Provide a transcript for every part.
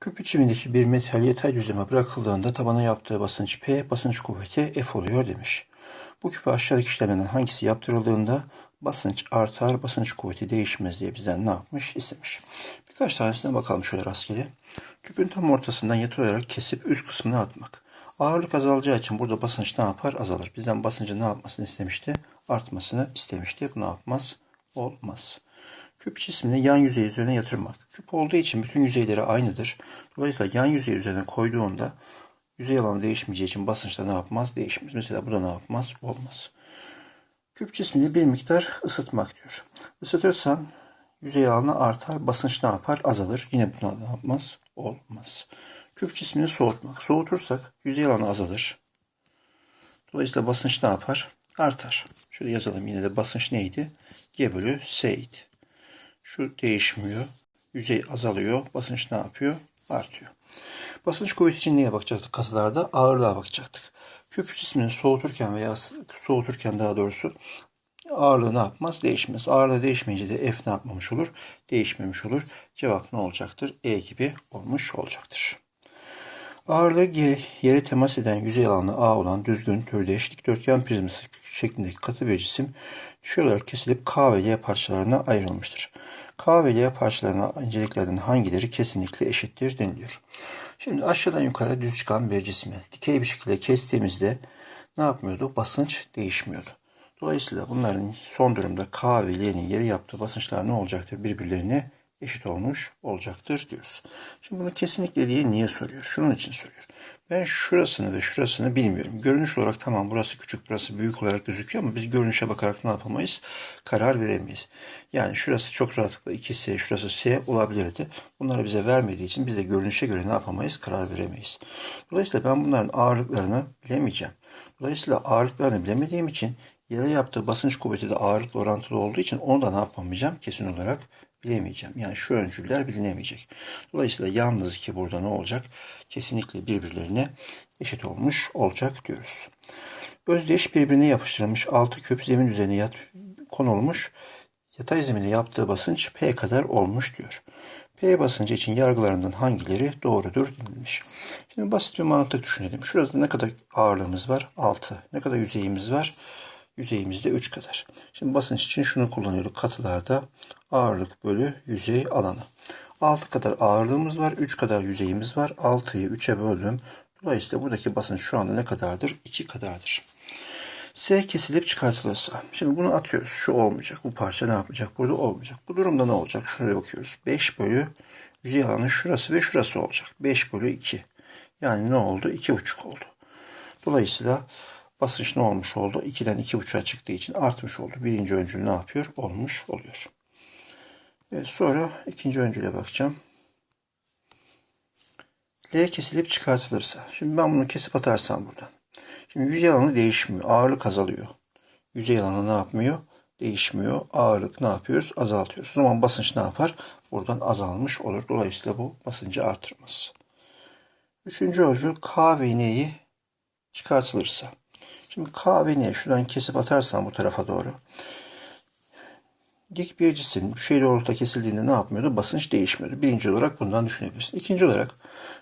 Küp biçimindeki bir metal yatay düzleme bırakıldığında tabana yaptığı basınç P, basınç kuvveti F oluyor demiş. Bu küpe aşağıdaki işlemlerden hangisi yaptırıldığında basınç artar, basınç kuvveti değişmez diye bizden ne yapmış istemiş. Birkaç tanesine bakalım şöyle rastgele. Küpün tam ortasından yatay olarak kesip üst kısmına atmak. Ağırlık azalacağı için burada basınç ne yapar? Azalır. Bizden basıncın ne yapmasını istemişti? Artmasını istemişti. Bu ne yapmaz? Olmaz. Küp cismini yan yüzey üzerine yatırmak. Küp olduğu için bütün yüzeyleri aynıdır. Dolayısıyla yan yüzey üzerine koyduğunda yüzey alanı değişmeyeceği için basınçta ne yapmaz? Değişmez. Mesela bu da ne yapmaz? Olmaz. Küp cismini bir miktar ısıtmak diyor. Isıtırsan yüzey alanı artar, basınç ne yapar? Azalır. Yine buna ne yapmaz? Olmaz. Küp cismini soğutmak. Soğutursak yüzey alanı azalır. Dolayısıyla basınç ne yapar? Artar. Şöyle yazalım yine de basınç neydi? G bölü S'ydi. Şu değişmiyor. Yüzey azalıyor. Basınç ne yapıyor? Artıyor. Basınç kuvveti için neye bakacaktık katılarda? Ağırlığa bakacaktık. Küp cismini soğuturken veya soğuturken daha doğrusu ağırlığı ne yapmaz? Değişmez. Ağırlığı değişmeyince de F ne yapmamış olur? Değişmemiş olur. Cevap ne olacaktır? E gibi olmuş olacaktır. Ağırlığı G, yere temas eden yüzey alanı A olan düzgün, türdeş, dikdörtgen prizması şeklindeki katı bir cisim düşey olarak kesilip K ve L parçalarına ayrılmıştır. K ve L parçalarına inceliklerden hangileri kesinlikle eşittir deniliyor. Şimdi aşağıdan yukarı düz çıkan bir cismi dikey bir şekilde kestiğimizde ne yapmıyordu? Basınç değişmiyordu. Dolayısıyla bunların son durumda K ve L'nin yeri yaptığı basınçlar ne olacaktır? Birbirlerine eşit olmuş olacaktır diyoruz. Şimdi bunu kesinlikle diye niye soruyor? Şunun için soruyor. Ben şurasını ve şurasını bilmiyorum. Görünüş olarak tamam burası küçük burası büyük olarak gözüküyor ama biz görünüşe bakarak ne yapamayız? Karar veremeyiz. Yani şurası çok rahatlıkla 2S şurası S olabilirdi. Bunları bize vermediği için biz de görünüşe göre ne yapamayız? Karar veremeyiz. Dolayısıyla ben bunların ağırlıklarını bilemeyeceğim. Dolayısıyla ağırlıklarını bilemediğim için yere yaptığı basınç kuvveti de ağırlıkla orantılı olduğu için onu da ne yapamayacağım? Kesin olarak bilemeyeceğim. Yani şu öncüller bilinemeyecek. Dolayısıyla yalnız ki burada ne olacak? Kesinlikle birbirlerine eşit olmuş olacak diyoruz. Özdeş birbirine yapıştırılmış altı küp zemin üzerine yat, konulmuş. Yatay zemine yaptığı basınç P kadar olmuş diyor. P basıncı için yargılarından hangileri doğrudur denilmiş. Şimdi basit bir mantık düşünelim. Şurada ne kadar ağırlığımız var? 6. Ne kadar yüzeyimiz var? Yüzeyimizde 3 kadar. Şimdi basınç için şunu kullanıyorduk katılarda. Ağırlık bölü yüzey alanı. 6 kadar ağırlığımız var. 3 kadar yüzeyimiz var. 6'yı 3'e böldüm. Dolayısıyla buradaki basınç şu anda ne kadardır? 2 kadardır. S kesilip çıkartılırsa. Şimdi bunu atıyoruz. Şu olmayacak. Bu parça ne yapacak? Burada olmayacak. Bu durumda ne olacak? Şuraya bakıyoruz. 5 bölü yüzey alanı şurası ve şurası olacak. 5 bölü 2. Yani ne oldu? 2,5 oldu. Dolayısıyla basınç ne olmuş oldu? 2'den 2,5'a çıktığı için artmış oldu. Birinci öncül ne yapıyor? Olmuş oluyor. Evet, sonra ikinci öncüle bakacağım. L kesilip çıkartılırsa. Şimdi ben bunu kesip atarsam buradan. Şimdi yüzey alanı değişmiyor. Ağırlık azalıyor. Yüzey alanı ne yapmıyor? Değişmiyor. Ağırlık ne yapıyoruz? Azaltıyoruz. O zaman basınç ne yapar? Buradan azalmış olur. Dolayısıyla bu basıncı artırmaz. Üçüncü öncül K ve N'yi çıkartılırsa. Şimdi K ve N şuradan kesip atarsam bu tarafa doğru. Dik bir cisim bu şey doğrultuda kesildiğinde ne yapmıyordu? Basınç değişmiyordu. Birinci olarak bundan düşünebilirsin. İkinci olarak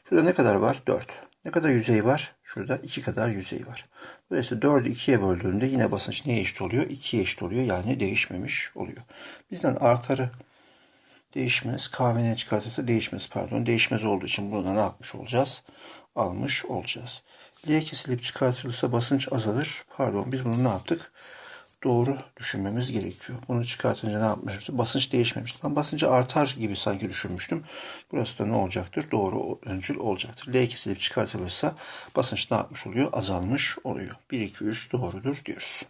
şurada ne kadar var? 4. Ne kadar yüzey var? Şurada 2 kadar yüzey var. Dolayısıyla 4'ü 2'ye böldüğünde yine basınç neye eşit oluyor? 2'ye eşit oluyor. Yani değişmemiş oluyor. Bizden artarı değişmez. Kahvene çıkartırsa değişmez pardon. Değişmez olduğu için burada ne yapmış olacağız? Almış olacağız. L kesilip çıkartılırsa basınç azalır. Pardon biz bunu ne yaptık? Doğru düşünmemiz gerekiyor. Bunu çıkartınca ne yapmışız? Basınç değişmemişti. Ben basıncı artar gibi sanki düşünmüştüm. Burası da ne olacaktır? Doğru öncül olacaktır. L kesilip çıkartılırsa basınç ne yapmış oluyor? Azalmış oluyor. 1, 2, 3 doğrudur diyoruz.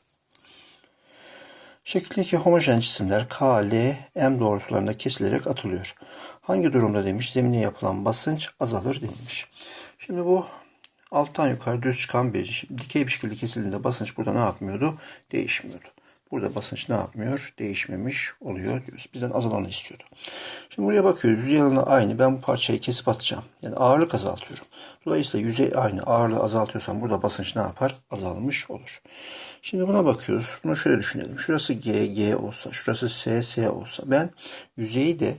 Şekildeki homojen cisimler K, L, M doğrultularında kesilerek atılıyor. Hangi durumda demiş zemine yapılan basınç azalır denilmiş. Şimdi bu alttan yukarı düz çıkan bir dikey bir şekilde kesildiğinde basınç burada ne yapmıyordu? Değişmiyordu. Burada basınç ne yapmıyor? Değişmemiş oluyor diyoruz. Bizden azalanı istiyordu. Şimdi buraya bakıyoruz. Yüzey alanı aynı. Ben bu parçayı kesip atacağım. Yani ağırlık azaltıyorum. Dolayısıyla yüzey aynı. Ağırlığı azaltıyorsam burada basınç ne yapar? Azalmış olur. Şimdi buna bakıyoruz. Bunu şöyle düşünelim. Şurası G, G olsa, şurası S, S olsa. Ben yüzeyi de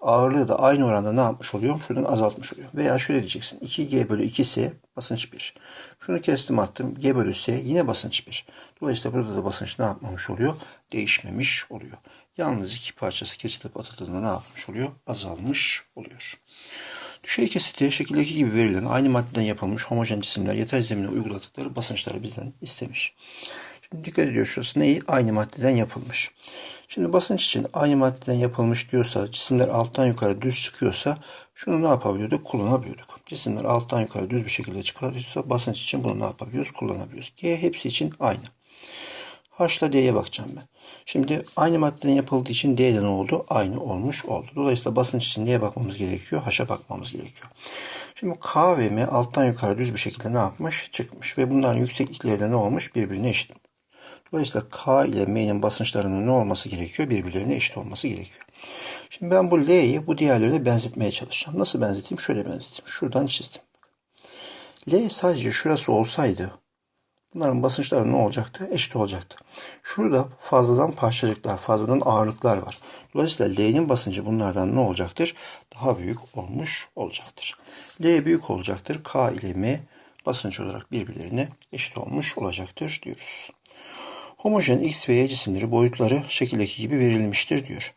ağırlığı da aynı oranda ne yapmış oluyor? Şuradan azaltmış oluyor. Veya şöyle diyeceksin. 2G bölü 2S basınç 1. Şunu kestim attım. G bölü S yine basınç 1. Dolayısıyla burada da basınç ne yapmamış oluyor? Değişmemiş oluyor. Yalnız iki parçası kesilip atıldığında ne yapmış oluyor? Azalmış oluyor. Düşey kesiti şekildeki gibi verilen aynı maddeden yapılmış homojen cisimler yatay zemine uyguladıkları basınçları bizden istemiş. Dikkat ediyor şurası neyi? Aynı maddeden yapılmış. Şimdi basınç için aynı maddeden yapılmış diyorsa, cisimler alttan yukarı düz çıkıyorsa şunu ne yapabiliyorduk? Kullanabiliyorduk. Cisimler alttan yukarı düz bir şekilde çıkarıyorsa basınç için bunu ne yapabiliyoruz? Kullanabiliyoruz. G hepsi için aynı. H ile D'ye bakacağım ben. Şimdi aynı maddeden yapıldığı için D'de ne oldu? Aynı olmuş oldu. Dolayısıyla basınç için neye bakmamız gerekiyor? H'a bakmamız gerekiyor. Şimdi K ve M alttan yukarı düz bir şekilde ne yapmış? Çıkmış. Ve bunların yükseklikleri de ne olmuş? Birbirine eşit. Dolayısıyla K ile M'nin basınçlarının ne olması gerekiyor? Birbirlerine eşit olması gerekiyor. Şimdi ben bu L'yi bu diğerlerine benzetmeye çalışacağım. Nasıl benzeteyim? Şöyle benzeteyim. Şuradan çizdim. L sadece şurası olsaydı bunların basınçları ne olacaktı? Eşit olacaktı. Şurada fazladan parçacıklar, fazladan ağırlıklar var. Dolayısıyla L'nin basıncı bunlardan ne olacaktır? Daha büyük olmuş olacaktır. L büyük olacaktır. K ile M basınç olarak birbirlerine eşit olmuş olacaktır diyoruz. Homojen X ve Y cisimleri boyutları şekildeki gibi verilmiştir diyor.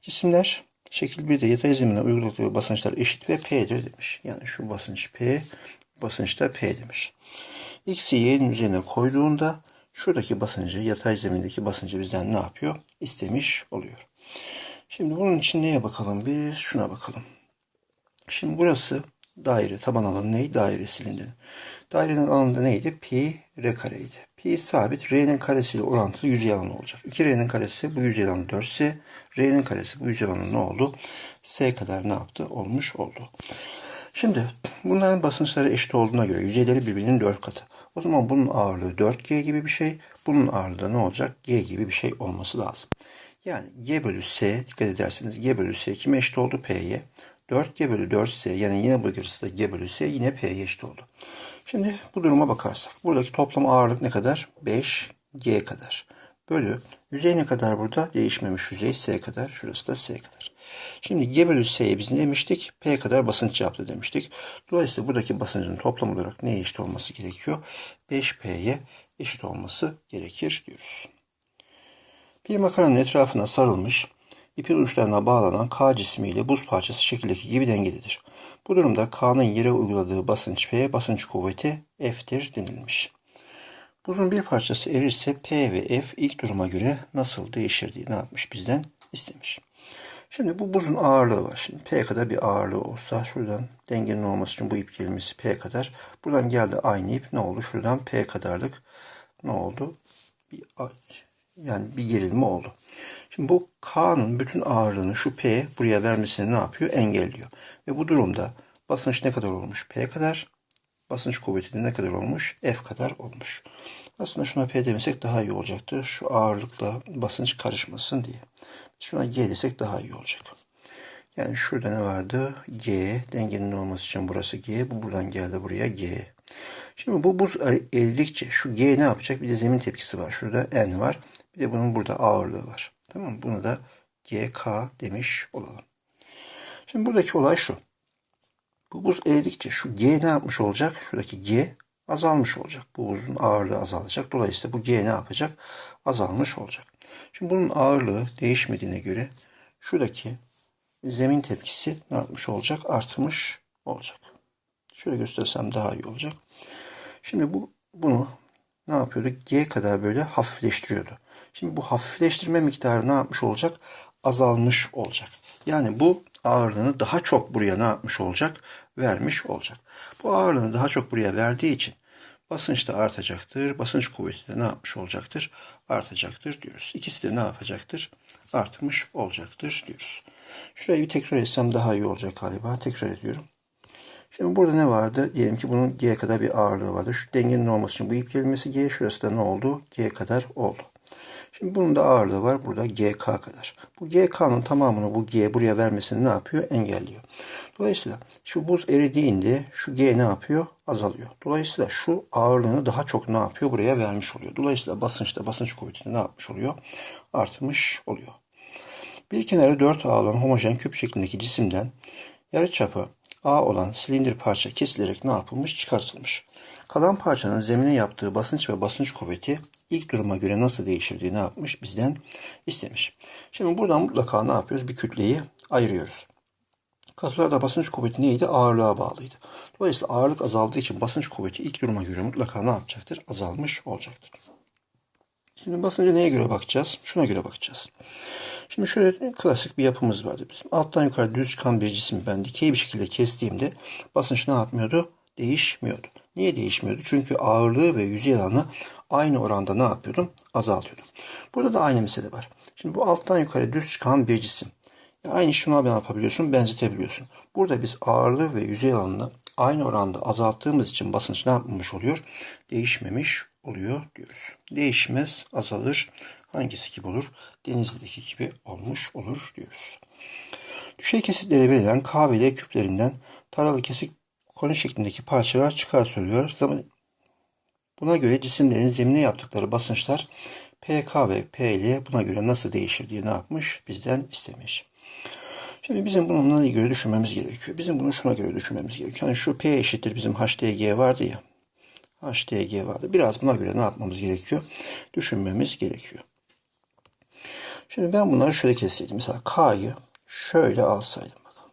Cisimler şekil 1'de yatay zemine uyguladığı basınçlar eşit ve P'dir demiş. Yani şu basınç P, basınç da P demiş. X'i Y'nin üzerine koyduğunda şuradaki basıncı, yatay zemindeki basıncı bizden ne yapıyor? İstemiş oluyor. Şimdi bunun için neye bakalım biz? Şuna bakalım. Şimdi burası daire, taban alanı neydi? Daire silindirin. Dairenin alanında neydi? Pi r kareydi. Pi sabit. R'nin karesiyle orantılı yüzey alanı olacak. 2R'nin karesi bu yüzey alanı 4S. R'nin karesi bu yüzey alanı ne oldu? S kadar ne yaptı? Olmuş oldu. Şimdi bunların basınçları eşit olduğuna göre yüzeyleri birbirinin 4 katı. O zaman bunun ağırlığı 4G gibi bir şey. Bunun ağırlığı da ne olacak? G gibi bir şey olması lazım. Yani G bölü S dikkat ederseniz G bölü S kime eşit oldu? P'ye. 4G bölü 4S yani yine bu da G bölü S yine P'ye eşit oldu. Şimdi bu duruma bakarsak. Buradaki toplam ağırlık ne kadar? 5G kadar. Bölü yüzey ne kadar burada? Değişmemiş yüzey S kadar. Şurası da S kadar. Şimdi G bölü S'ye biz ne demiştik? P kadar basınç yaptı demiştik. Dolayısıyla buradaki basıncın toplam olarak neye eşit olması gerekiyor? 5P'ye eşit olması gerekir diyoruz. Bir makaranın etrafına sarılmış ipin uçlarına bağlanan K cismiyle buz parçası şekildeki gibi dengelidir. Bu durumda K'nın yere uyguladığı basınç P, basınç kuvveti F'tir denilmiş. Buzun bir parçası erirse P ve F ilk duruma göre nasıl değişir diye ne yapmış bizden istemiş. Şimdi bu buzun ağırlığı var. Şimdi P kadar bir ağırlığı olsa şuradan dengenin olması için bu ip kelimesi P kadar. Buradan geldi aynı ip ne oldu? Şuradan P kadarlık ne oldu? Bir, yani bir gerilme oldu. Şimdi bu K'nın bütün ağırlığını şu P buraya vermesini ne yapıyor? Engelliyor. Ve bu durumda basınç ne kadar olmuş? P kadar. Basınç kuvveti de ne kadar olmuş? F kadar olmuş. Aslında şuna P demesek daha iyi olacaktı. Şu ağırlıkla basınç karışmasın diye. Şuna G desek daha iyi olacak. Yani şurada ne vardı? G. Dengenin olması için burası G. Bu buradan geldi buraya G. Şimdi bu buz eridikçe şu G ne yapacak? Bir de zemin tepkisi var. Şurada N var. Bir de bunun burada ağırlığı var. Tamam? Bunu da GK demiş olalım. Şimdi buradaki olay şu. Bu buz eridikçe şu G ne yapmış olacak? Şuradaki G azalmış olacak. Bu buzun ağırlığı azalacak. Dolayısıyla bu G ne yapacak? Azalmış olacak. Şimdi bunun ağırlığı değişmediğine göre şuradaki zemin tepkisi ne yapmış olacak? Artmış olacak. Şöyle göstersem daha iyi olacak. Şimdi bu bunu ne yapıyordu? G kadar böyle hafifleştiriyordu. Şimdi bu hafifleştirme miktarı ne yapmış olacak? Azalmış olacak. Yani bu ağırlığını daha çok buraya ne yapmış olacak? Vermiş olacak. Bu ağırlığını daha çok buraya verdiği için basınç da artacaktır. Basınç kuvveti de ne yapmış olacaktır? Artacaktır diyoruz. İkisi de ne yapacaktır? Artmış olacaktır diyoruz. Şurayı bir tekrar etsem daha iyi olacak galiba. Tekrar ediyorum. Şimdi burada ne vardı? Diyelim ki bunun G kadar bir ağırlığı vardı. Şu dengenin olması için bu ip kelimesi G. Şurası da ne oldu? G kadar oldu. Şimdi bunun da ağırlığı var. Burada GK kadar. Bu GK'nın tamamını bu G buraya vermesini ne yapıyor? Engelliyor. Dolayısıyla şu buz eridiğinde şu G ne yapıyor? Azalıyor. Dolayısıyla şu ağırlığını daha çok ne yapıyor? Buraya vermiş oluyor. Dolayısıyla basınçta basınç kuvvetini ne yapmış oluyor? Artmış oluyor. Bir kenarı 4A olan homojen küp şeklindeki cisimden yarıçapı A olan silindir parça kesilerek ne yapılmış? Çıkartılmış. Kalan parçanın zemine yaptığı basınç ve basınç kuvveti ilk duruma göre nasıl değişirdiği ne yapmış? Bizden istemiş. Şimdi buradan mutlaka ne yapıyoruz? Bir kütleyi ayırıyoruz. Kaslarda basınç kuvveti neydi? Ağırlığa bağlıydı. Dolayısıyla ağırlık azaldığı için basınç kuvveti ilk duruma göre mutlaka ne yapacaktır? Azalmış olacaktır. Şimdi basınca neye göre bakacağız? Şuna göre bakacağız. Şimdi şöyle klasik bir yapımız vardı bizim. Alttan yukarı düz çıkan bir cisim ben dikey bir şekilde kestiğimde basınç ne yapmıyordu? Değişmiyordu. Niye değişmiyordu? Çünkü ağırlığı ve yüzey alanı aynı oranda ne yapıyordum? Azaltıyordum. Burada da aynı mesele var. Şimdi bu alttan yukarı düz çıkan bir cisim. Aynı şuna ne yapabiliyorsun? Benzetebiliyorsun. Burada biz ağırlığı ve yüzey alanını aynı oranda azalttığımız için basınç ne yapmamış oluyor? Değişmemiş oluyor diyoruz. Değişmez, azalır. Hangisi gibi olur? Denizdeki gibi olmuş olur diyoruz. Düşey kesitlere verilen K ve küplerinden taralı kesik koni şeklindeki parçalar çıkartılıyor. Zaman Buna göre cisimlerin zemine yaptıkları basınçlar PK ve PL buna göre nasıl değişir diye ne yapmış? Bizden istemiş. Şimdi bizim bununla ilgili düşünmemiz gerekiyor. Bizim bunu şuna göre düşünmemiz gerekiyor. Yani şu P eşittir bizim HDG vardı ya. HDG vardı. Biraz buna göre ne yapmamız gerekiyor? Düşünmemiz gerekiyor. Şimdi ben bunları şöyle kesseydim. Mesela K'yı şöyle alsaydım. Bakın.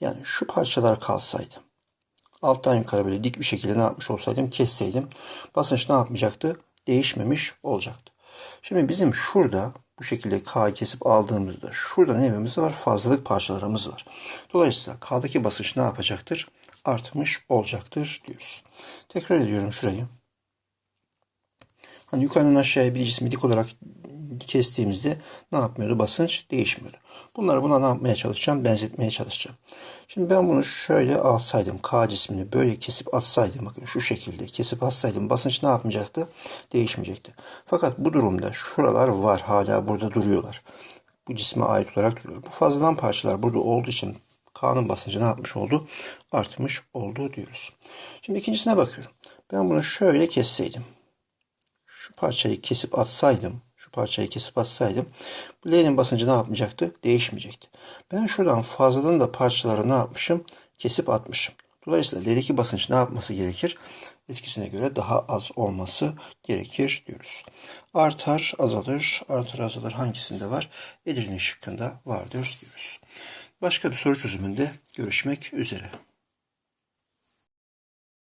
Yani şu parçalar kalsaydı. Alttan yukarı böyle dik bir şekilde ne yapmış olsaydım kesseydim. Basınç ne yapmayacaktı? Değişmemiş olacaktı. Şimdi bizim şurada bu şekilde K'yı kesip aldığımızda şurada neyimiz var? Fazlalık parçalarımız var. Dolayısıyla K'daki basınç ne yapacaktır? Artmış olacaktır diyoruz. Tekrar ediyorum şurayı. Hani yukarıdan aşağıya bir cismi dik olarak kestiğimizde ne yapmıyordu? Basınç değişmiyordu. Bunları buna ne yapmaya çalışacağım? Benzetmeye çalışacağım. Şimdi ben bunu şöyle alsaydım. K cismini böyle kesip atsaydım. Bakın şu şekilde kesip atsaydım. Basınç ne yapmayacaktı? Değişmeyecekti. Fakat bu durumda şuralar var. Hala burada duruyorlar. Bu cisme ait olarak duruyor. Bu fazladan parçalar burada olduğu için K'nın basıncı ne yapmış oldu? Artmış oldu diyoruz. Şimdi ikincisine bakıyorum. Ben bunu şöyle kesseydim. Şu parçayı kesip atsaydım. Parçayı kesip atsaydım. Bu L'nin basıncı ne yapmayacaktı? Değişmeyecekti. Ben şuradan fazladan da parçaları ne yapmışım? Kesip atmışım. Dolayısıyla L'deki basınç ne yapması gerekir? Eskisine göre daha az olması gerekir diyoruz. Artar, azalır, artar, azalır hangisinde var? Edirne şıkkında vardır diyoruz. Başka bir soru çözümünde görüşmek üzere.